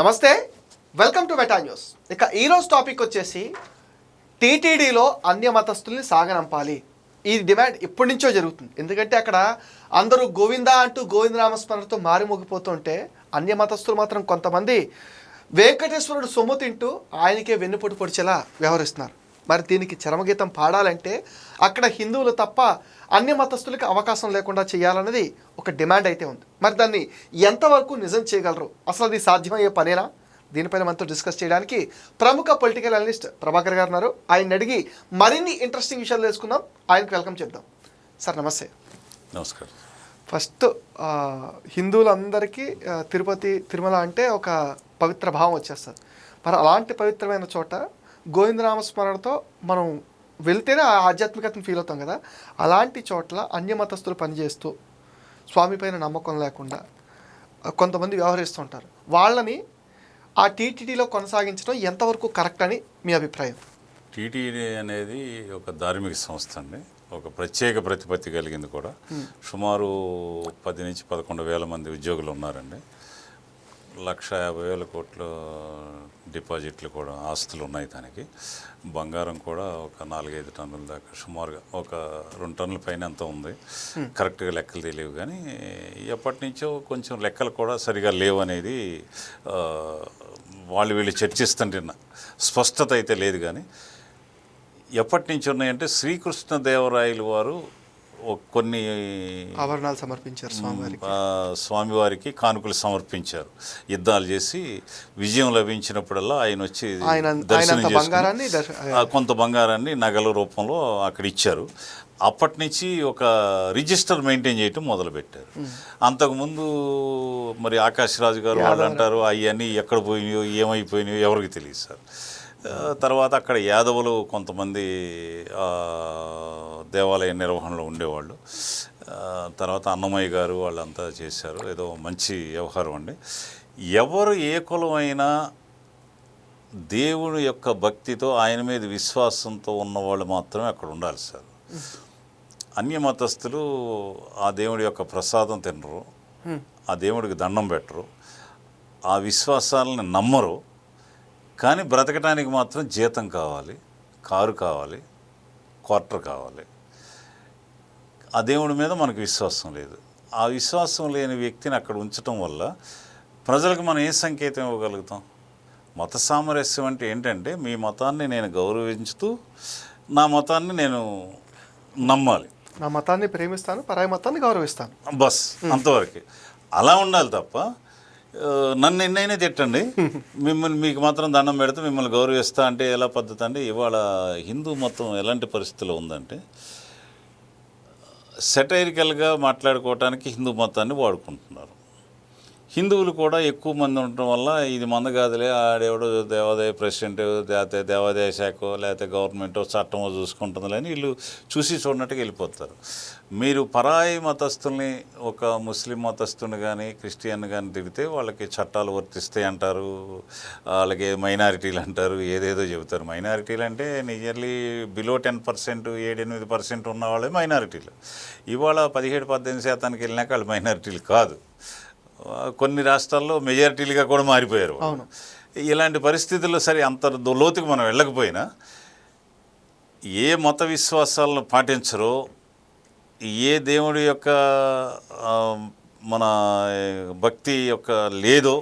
నమస్తే welcome to వెటా news ఇక ఈరోజు టాపిక్ వచ్చేసి టీటీడీలో అన్య మతస్థుల్ని సాగనంపాలి. ఈ డిమాండ్ ఇప్పటి నుంచో జరుగుతుంది. ఎందుకంటే అక్కడ అందరూ గోవిందా అంటూ గోవిందనామస్మరణతో మారిమోగిపోతుంటే అన్య మతస్థులు మాత్రం కొంతమంది వెంకటేశ్వరుడు సొమ్ము తింటూ ఆయనకే వెన్నుపోటు పొడిచేలా వ్యవహరిస్తున్నారు. మరి దీనికి చరమగీతం పాడాలంటే అక్కడ హిందువులు తప్ప అన్య మతస్థులకి అవకాశం లేకుండా చేయాలన్నది ఒక డిమాండ్ అయితే ఉంది. మరి దాన్ని ఎంతవరకు నిజం చేయగలరు? అసలు అది సాధ్యమయ్యే పనేనా? దీనిపైన మనతో డిస్కస్ చేయడానికి ప్రముఖ పొలిటికల్ అనలిస్ట్ ప్రభాకర్ గారు ఉన్నారు. ఆయన అడిగి మరిన్ని ఇంట్రెస్టింగ్ విషయాలు తెలుసుకుందాం. ఆయనకు వెల్కమ్ చెప్దాం సార్ నమస్తే. నమస్కారం. ఫస్ట్ హిందువులందరికీ తిరుపతి తిరుమల అంటే ఒక పవిత్ర భావం వచ్చేస్తుంది. మరి అలాంటి పవిత్రమైన చోట గోవిందనామస్మరణతో మనం వెళ్తేనే ఆ ఆధ్యాత్మికతను ఫీల్ అవుతాం కదా. అలాంటి చోట్ల అన్య మతస్థులు పనిచేస్తూ స్వామి పైన నమ్మకం లేకుండా కొంతమంది వ్యవహరిస్తుంటారు వాళ్ళని ఆ టీటీడీలో కొనసాగించడం ఎంతవరకు కరెక్ట్ అని మీ అభిప్రాయం? టీటీడీ అనేది ఒక ధార్మిక సంస్థ అండి. ఒక ప్రత్యేక ప్రతిపత్తి కలిగింది కూడా. సుమారు పది నుంచి పదకొండు వేల మంది ఉద్యోగులు ఉన్నారండి. లక్ష యాభై వేల కోట్ల డిపాజిట్లు కూడా ఆస్తులు ఉన్నాయి దానికి. బంగారం కూడా ఒక నాలుగైదు టన్నుల దాకా సుమారుగా ఒక రెండు టన్నుల పైన అంత ఉంది. కరెక్ట్గా లెక్కలు తెలియవు కానీ ఎప్పటి నుంచో కొంచెం లెక్కలు కూడా సరిగా లేవు అనేది వాళ్ళు వీళ్ళు చర్చిస్తుంటున్న స్పష్టత అయితే లేదు కానీ ఎప్పటి నుంచి ఉన్నాయంటే శ్రీకృష్ణదేవరాయలు వారు కొన్ని ఆభరణాలు సమర్పించారు స్వామివారికి. స్వామివారికి కానుకలు సమర్పించారు. యుద్ధాలు చేసి విజయం లభించినప్పుడల్లా ఆయన వచ్చి దర్శనం బంగారాన్ని కొంత బంగారాన్ని నగల రూపంలో అక్కడ ఇచ్చారు. అప్పటి నుంచి ఒక రిజిస్టర్ మెయింటైన్ చేయటం మొదలుపెట్టారు. అంతకుముందు మరి ఆకాశ్ రాజు గారు వాళ్ళు అంటారు అవన్నీ ఎక్కడ పోయినాయో ఏమైపోయినాయో ఎవరికి తెలియదు సార్. తర్వాత అక్కడ యాదవులు కొంతమంది దేవాలయ నిర్వహణలో ఉండేవాళ్ళు. తర్వాత అన్నమయ్య గారు వాళ్ళంతా చేశారు. ఏదో మంచి వ్యవహారం అండి. ఎవరు ఏ కులమైనా దేవుని యొక్క భక్తితో ఆయన మీద విశ్వాసంతో ఉన్నవాళ్ళు మాత్రమే అక్కడ ఉండాలి సార్. అన్య మతస్థులు ఆ దేవుడి యొక్క ప్రసాదం తినరు. ఆ దేవుడికి దండం పెట్టరు. ఆ విశ్వాసాలను నమ్మరు. కానీ బ్రతకడానికి మాత్రం జీతం కావాలి కారు కావాలి క్వార్టర్ కావాలి. ఆ దేవుడి మీద మనకు విశ్వాసం లేదు. ఆ విశ్వాసం లేని వ్యక్తిని అక్కడ ఉంచటం వల్ల ప్రజలకు మనం ఏ సంకేతం ఇవ్వగలుగుతాం? మత సామరస్యం అంటే ఏంటంటే మీ మతాన్ని నేను గౌరవించుతూ నా మతాన్ని నేను నమ్మాలి. నా మతాన్ని ప్రేమిస్తాను పరాయి మతాన్ని గౌరవిస్తాను. బస్ అంతవరకు. అలా ఉండాలి తప్ప నన్ను ఎన్నైనా తిట్టండి. మిమ్మల్ని మీకు మాత్రం దండం పెడితే మిమ్మల్ని గౌరవిస్తా అంటే ఎలా పద్ధతి అంటే ఇవాళ హిందూ మతం ఎలాంటి పరిస్థితిలో ఉందంటే సెటైరికల్గా మాట్లాడుకోవటానికి హిందూ మతాన్ని వాడుకుంటున్నారు. హిందువులు కూడా ఎక్కువ మంది ఉండటం వల్ల ఇది మంద కాదులే. దేవాదాయ ప్రెసిడెంట్ లేకపోతే దేవాదాయ శాఖ లేకపోతే గవర్నమెంట్ చట్టమో చూసుకుంటుందిలే అని వీళ్ళు చూసి చూడనట్టుగా వెళ్ళిపోతారు. మీరు పరాయి మతస్థుల్ని ఒక ముస్లిం మతస్థుని కానీ క్రిస్టియన్ కానీ తిడితే వాళ్ళకి చట్టాలు వర్తిస్తాయి అంటారు. వాళ్ళకి మైనారిటీలు అంటారు. ఏదేదో చెబుతారు. మైనారిటీలు అంటే నియర్లీ బిలో టెన్ పర్సెంట్ ఏడెనిమిది పర్సెంట్ ఉన్న వాళ్ళే మైనారిటీలు. ఇవాళ పదిహేడు పద్దెనిమిది శాతానికి వెళ్ళినాక వాళ్ళు మైనారిటీలు కాదు. కొన్ని రాష్ట్రాల్లో మెజారిటీలుగా కూడా మారిపోయారు. ఇలాంటి పరిస్థితుల్లో సరే అంత లోతుకు మనం వెళ్ళకపోయినా ఏ మత విశ్వాసాలను పాటించరో ఏ దేవుడి యొక్క మన భక్తి యొక్క లేదో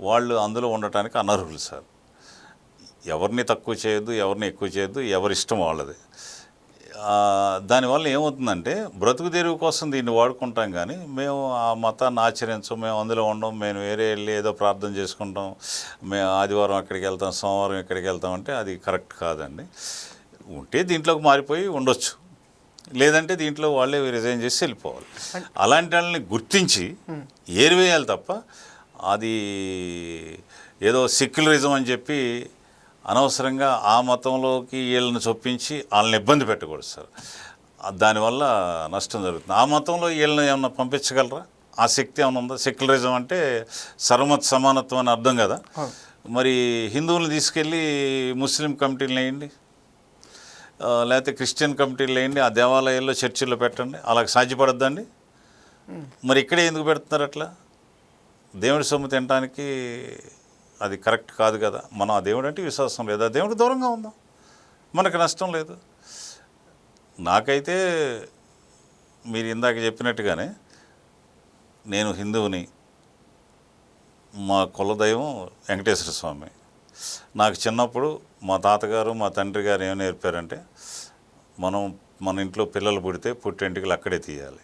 వాళ్ళు అందులో ఉండటానికి అనర్హులు సార్. ఎవరిని తక్కువ చేయొద్దు ఎవరిని ఎక్కువ చేయొద్దు ఎవరి ఇష్టం వాళ్ళది. దానివల్ల ఏమవుతుందంటే బ్రతుకు తెరువు కోసం దీన్ని వాడుకుంటాం కానీ మేము ఆ మతాన్ని ఆచరించం మేము అందులో ఉండం మేము వేరే వెళ్ళి ఏదో ప్రార్థన చేసుకుంటాం మేము ఆదివారం అక్కడికి వెళ్తాం సోమవారం ఇక్కడికి వెళ్తాం అంటే అది కరెక్ట్ కాదండి. ఉంటే దీంట్లోకి మారిపోయి ఉండొచ్చు. లేదంటే దీంట్లో వాళ్ళే రిజైన్ చేసి వెళ్ళిపోవాలి. అలాంటి వాళ్ళని గుర్తించి ఏరివేయాలి తప్ప అది ఏదో సెక్యులరిజం అని చెప్పి అనవసరంగా ఆ మతంలోకి వీళ్ళని చొప్పించి వాళ్ళని ఇబ్బంది పెట్టకూడదు సార్. దానివల్ల నష్టం జరుగుతుంది. ఆ మతంలో వీళ్ళని ఏమన్నా పంపించగలరా? ఆ శక్తి ఏమైనా ఉందా? సెక్యులరిజం అంటే సర్వమత సమానత్వం అని అర్థం కదా. మరి హిందువులను తీసుకెళ్ళి ముస్లిం కమిటీలు వేయండి. లేకపోతే క్రిస్టియన్ కమిటీలు వేయండి. ఆ దేవాలయాల్లో చర్చిల్లో పెట్టండి. అలా సాధ్యపడద్దండి. మరి ఇక్కడే ఎందుకు పెడుతున్నారు అట్లా? దేవుడి సొమ్ము తినడానికి అది కరెక్ట్ కాదు కదా. మనం ఆ దేవుడు అంటే విశ్వాసం లేదు. ఆ దేవుడు దూరంగా ఉందాం. మనకు నష్టం లేదు. నాకైతే మీరు ఇందాక చెప్పినట్టుగానే నేను హిందువుని మా కులదైవం వెంకటేశ్వర స్వామి. నాకు చిన్నప్పుడు మా తాతగారు మా తండ్రి గారు ఏం నేర్పారంటే మనం మన ఇంట్లో పిల్లలు పుడితే పుట్టింటికలు అక్కడే తీయాలి.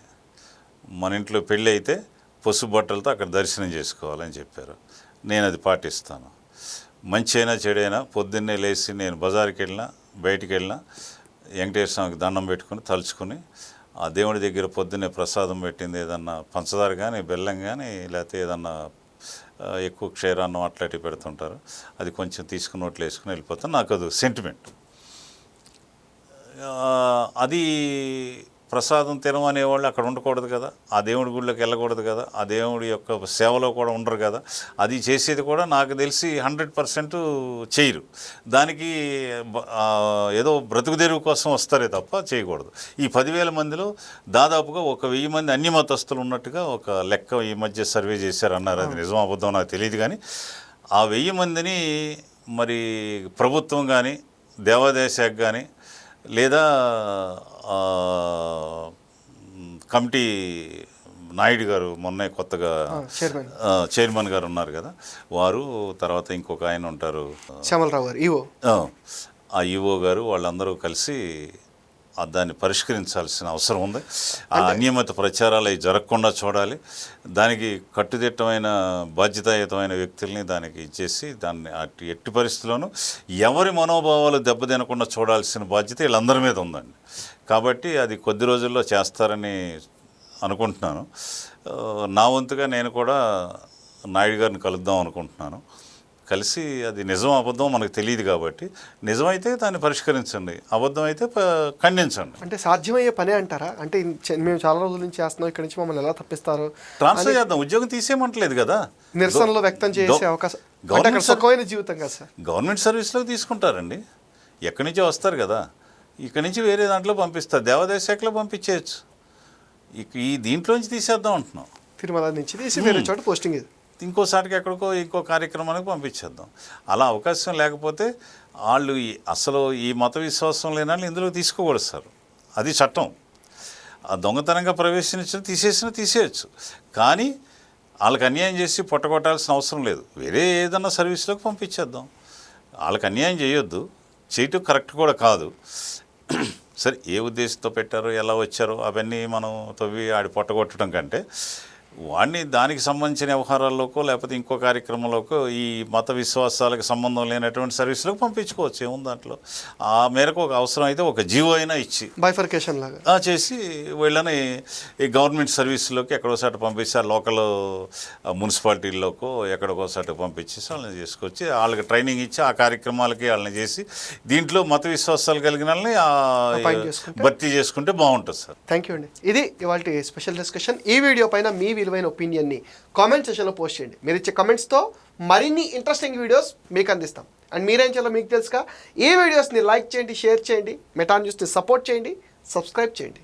మన ఇంట్లో పెళ్ళి అయితే పసుపు బట్టలతో అక్కడ దర్శనం చేసుకోవాలని చెప్పారు. నేను అది పాటిస్తాను. మంచి అయినా చెడైనా పొద్దున్నే లేచి నేను బజార్కి వెళ్ళినా బయటికి వెళ్ళినా వెంకటేశ్వర స్వామికి దండం పెట్టుకుని తలుచుకుని ఆ దేవుడి దగ్గర పొద్దున్నే ప్రసాదం పెట్టింది ఏదన్నా పంచదార కానీ బెల్లం కానీ లేకపోతే ఏదన్నా ఎక్కువ క్షీరాన్నం అట్లాంటివి పెడుతుంటారు. అది కొంచెం తీసుకుని నోట్లు వేసుకుని వెళ్ళిపోతాను నాకు అది సెంటిమెంట్ అది ప్రసాదం తినమనేవాళ్ళు అక్కడ ఉండకూడదు కదా. ఆ దేవుడి గుళ్ళకి వెళ్ళకూడదు కదా. ఆ దేవుడి యొక్క సేవలో కూడా ఉండరు కదా. అది చేసేది కూడా నాకు తెలిసి హండ్రెడ్ పర్సెంట్ చేయరు. దానికి ఏదో బ్రతుకు తెరువు కోసం వస్తారే తప్ప చేయకూడదు. ఈ పదివేల మందిలో దాదాపుగా ఒక వెయ్యి మంది అన్ని మతస్థులు ఉన్నట్టుగా ఒక లెక్క ఈ మధ్య సర్వే చేశారన్నారు. అది నిజం అబద్ధం నాకు తెలియదు కానీ ఆ వెయ్యి మందిని మరి ప్రభుత్వం కానీ దేవాదాయ శాఖ కానీ లేదా కమిటీ నాయుడు గారు మొన్నే కొత్తగా చైర్మన్. గారు ఉన్నారు కదా. వారు తర్వాత ఇంకొక ఆయన ఉంటారు. శ్యామలరావు గారు ఈవో. ఆ, ఈఓ గారు వాళ్ళందరూ కలిసి దాన్ని పరిష్కరించాల్సిన అవసరం ఉంది. ఆ అన్యమత ప్రచారాలు అవి జరగకుండా చూడాలి. దానికి కట్టుదిట్టమైన బాధ్యతాయుతమైన వ్యక్తుల్ని దానికి ఇచ్చేసి దాన్ని అటు ఎట్టి పరిస్థితుల్లోనూ ఎవరి మనోభావాలు దెబ్బతినకుండా చూడాల్సిన బాధ్యత వీళ్ళందరి మీద ఉందండి. కాబట్టి అది కొద్ది రోజుల్లో చేస్తారని అనుకుంటున్నాను. నా వంతుగా నేను కూడా నాయుడు గారిని కలుద్దాం అనుకుంటున్నాను. కలిసి అది నిజం అబద్ధం మనకు తెలియదు కాబట్టి నిజమైతే దాన్ని పరిష్కరించండి అబద్ధం అయితే ఖండించండి. అంటే సాధ్యమయ్యే పనే అంటారా? అంటే మేము చాలా రోజుల నుంచి చేస్తున్నాం ఇక్కడ నుంచి మమ్మల్ని ఎలా తప్పిస్తారు? ట్రాన్స్ఫర్ చేద్దాం ఉద్యోగం తీసేయమంటలేదు కదా? నిరసనలో వ్యక్తం చేసే అవకాశం గవర్నమెంట్ జీవితం కదా సార్. గవర్నమెంట్ సర్వీస్లోకి తీసుకుంటారండి. ఎక్కడి నుంచో వస్తారు కదా? ఇక్కడి నుంచి వేరే దాంట్లో పంపిస్తారు దేవాదాయ శాఖలో పంపించేయచ్చు. ఇక ఈ దీంట్లోంచి తీసేద్దాం అంటున్నాం. తిరుమల నుంచి తీసి వేరే చోట పోస్టింగ్ ఇంకోసారికి ఎక్కడికో ఇంకో కార్యక్రమానికి పంపించేద్దాం. అలా అవకాశం లేకపోతే వాళ్ళు అసలు ఈ మత విశ్వాసం లేని వాళ్ళు ఇందులో తీసుకోకూడదు సార్. అది చట్టం. ఆ దొంగతనంగా ప్రవేశించిన తీసేసిన తీసేయచ్చు. కానీ వాళ్ళకి అన్యాయం చేసి పొట్టగొట్టాల్సిన అవసరం లేదు. వేరే ఏదన్నా సర్వీస్లోకి పంపించేద్దాం. వాళ్ళకి అన్యాయం చేయొద్దు. చేయటం కరెక్ట్ కూడా కాదు. సరే ఏ ఉద్దేశంతో పెట్టారో ఎలా వచ్చారో అవన్నీ మనం తవ్వి ఆడి పొట్టగొట్టడం కంటే వాడిని దానికి సంబంధించిన వ్యవహారాల్లోకో లేకపోతే ఇంకో కార్యక్రమంలోకో ఈ మత విశ్వాసాలకు సంబంధం లేనటువంటి సర్వీసులకు పంపించుకోవచ్చు. ఏముంది దాంట్లో? ఆ మేరకు ఒక అవసరం అయితే ఒక జీవో అయినా ఇచ్చి బైఫర్కేషన్ లాగా. చేసి వీళ్ళని ఈ గవర్నమెంట్ సర్వీసులోకి ఎక్కడోసారి పంపిస్తే లోకల్ మున్సిపాలిటీల్లోకో ఎక్కడికోసారి పంపించేసి వాళ్ళని చేసుకొచ్చి వాళ్ళకి ట్రైనింగ్ ఇచ్చి ఆ కార్యక్రమాలకి వాళ్ళని చేసి దీంట్లో మత విశ్వాసాలు కలిగిన వాళ్ళని? భర్తీ చేసుకుంటే బాగుంటుంది సార్. థ్యాంక్ యూ అండి. ఇది ఇవాళ స్పెషల్ డిస్కషన్. ఈ వీడియో పైన మీ విలువైన ఒపీనియన్ని కామెంట్ సెషన్లో పోస్ట్ చేయండి. మీరు ఇచ్చే కమెంట్స్తో మరిన్ని ఇంట్రెస్టింగ్ వీడియోస్ మీకు అందిస్తాం. అండ్ మీరేం చేయాలో మీకు తెలుసుగా. ఈ వీడియోస్ని లైక్ చేయండి షేర్ చేయండి మెటా న్యూస్ని సపోర్ట్ చేయండి సబ్స్క్రైబ్ చేయండి.